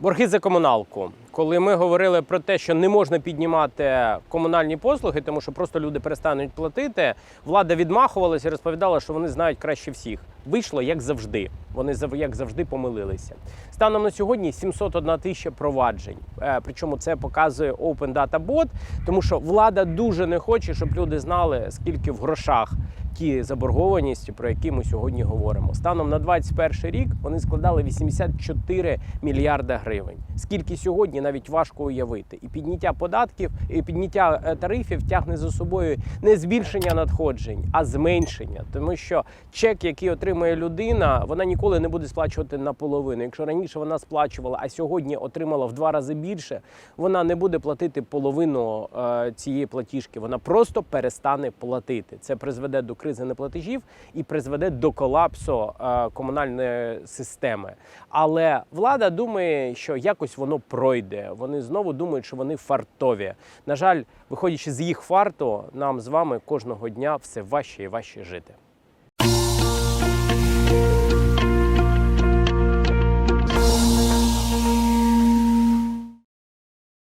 Борги за комуналку. Коли ми говорили про те, що не можна піднімати комунальні послуги, тому що просто люди перестануть платити, влада відмахувалася і розповідала, що вони знають краще всіх. Вийшло як завжди. Вони як завжди помилилися. Станом на сьогодні 701 тисяча проваджень. Е, Причому це показує Open Data Bot, тому що влада дуже не хоче, щоб люди знали, скільки в грошах ті заборгованості, про які ми сьогодні говоримо. Станом на 21 рік вони складали 84 мільярда гривень. Скільки сьогодні навіть важко уявити. І підняття податків, і підняття е, тарифів тягне за собою не збільшення надходжень, а зменшення. Тому що чек, який отримує людина, вона ніколи не буде сплачувати наполовину. Якщо раніше вона сплачувала, а сьогодні отримала в два рази більше, вона не буде платити половину е, цієї платіжки. Вона просто перестане платити. Це призведе до кризи неплатежів і призведе до колапсу е, комунальної системи. Але влада думає, що якось воно пройде. Вони знову думають, що вони фартові. На жаль, виходячи з їх фарту, нам з вами кожного дня все важче і важче жити.